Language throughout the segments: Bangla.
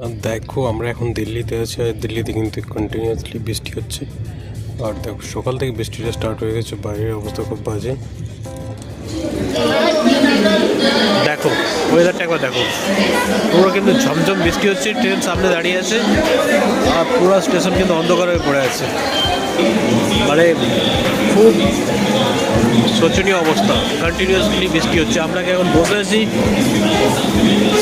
দেখো, আমরা এখন দিল্লিতে আছি আর দিল্লিতে কিন্তু কন্টিনিউয়াসলি বৃষ্টি হচ্ছে। আর দেখো, সকাল থেকে বৃষ্টিটা স্টার্ট হয়ে গেছে, বাইরের অবস্থা খুব বাজে। দেখো ওয়েদারটা একবার দেখো। পুরো কিন্তু ঝমঝম বৃষ্টি হচ্ছে ট্রেন সামনে দাঁড়িয়ে আছে, আর পুরো স্টেশন কিন্তু অন্ধকার হয়ে পড়ে আছে। মানে খুব শোচনীয় অবস্থা। কন্টিনিউয়াসলি বৃষ্টি হচ্ছে। আমরা এখন বসে আছি?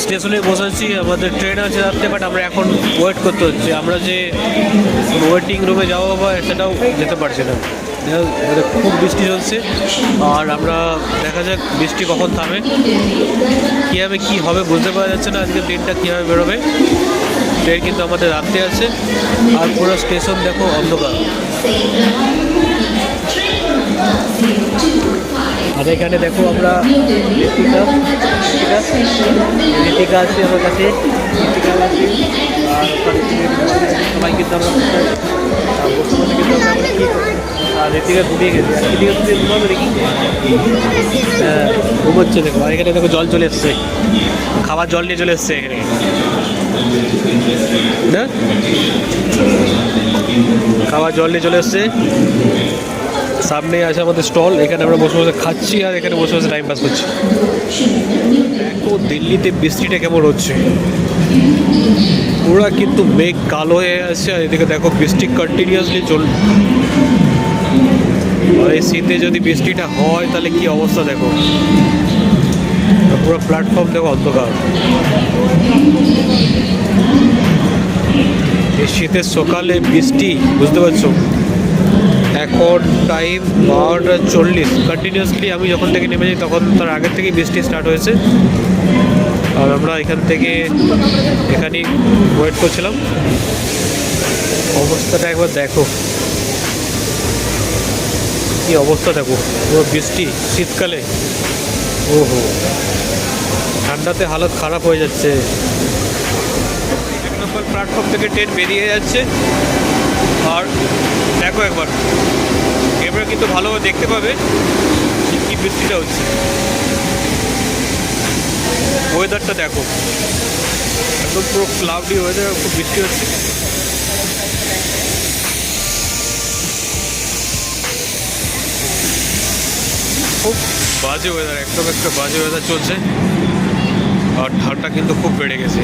স্টেশনে বসে আছি। আমাদের ট্রেন আছে রাত্রে বাট আমরা এখন ওয়েট করতে হচ্ছে। আমরা যে ওয়েটিং রুমে যাব বা সেটাও যেতে পারছি না। খুব বৃষ্টি চলছে। আর আমরা দেখা যাক বৃষ্টি কখন থামে। কীভাবে কী হবে বুঝতে পারা যাচ্ছে না। আজকে ট্রেনটা কীভাবে বেরোবে। ট্রেন কিন্তু আমাদের রাত্রে আছে। আর পুরো স্টেশন দেখো অন্ধকার। আর এখানে দেখো আমরা ঋতিকা। আছে আমার কাছে আর আর ঋতিকা গেছে। হ্যাঁ ঘুমোচ্ছে দেখো। আর এখানে দেখো জল চলে এসছে। খাবার জল নিয়ে চলে এসছে এখানে। না খাবার জল নিয়ে চলে এসছে। সামনে আছে আমাদের স্টল, এখানে আমরা বসে বসে খাচ্ছি আর এখানে বসে বসে টাইম পাস করছি। দেখো দিল্লিতে বৃষ্টিটা কেমন হচ্ছে। পুরা কিন্তু মেঘ কালো হয়ে আছে আর এদিকে দেখো বৃষ্টি কন্টিনিউয়াসলি চল আর এই শীতে যদি বৃষ্টিটা হয়, তাহলে কি অবস্থা দেখো। পুরো প্ল্যাটফর্ম দেখো অন্ধকার। এই শীতের সকালে বৃষ্টি, বুঝতে পারছ? এখন টাইম বারোটা চল্লিশ। কন্টিনিউয়াসলি আমি যখন থেকে নেমে যাই, তখন তার আগের থেকেই বৃষ্টি স্টার্ট হয়েছে। আর আমরা এখান থেকে এখানেই ওয়েট করছিলাম। অবস্থাটা একবার দেখো। কি অবস্থা দেখো, পুরো বৃষ্টি শীতকালে। ওহো। ঠান্ডাতে হালত খারাপ হয়ে যাচ্ছে। এক নম্বর প্ল্যাটফর্ম থেকে ট্রেন বেরিয়ে যাচ্ছে। আর দেখো একবার। ক্যামেরা কিন্তু ভালোভাবে দেখতে পাবে কি বৃষ্টিটা হচ্ছে। ওয়েদারটা দেখো। একদম পুরো ক্লাউডি ওয়েদার খুব বৃষ্টি হচ্ছে। খুব বাজে ওয়েদার একদম একটা বাজে ওয়েদার চলছে। আর ঠান্ডা কিন্তু খুব বেড়ে গেছে।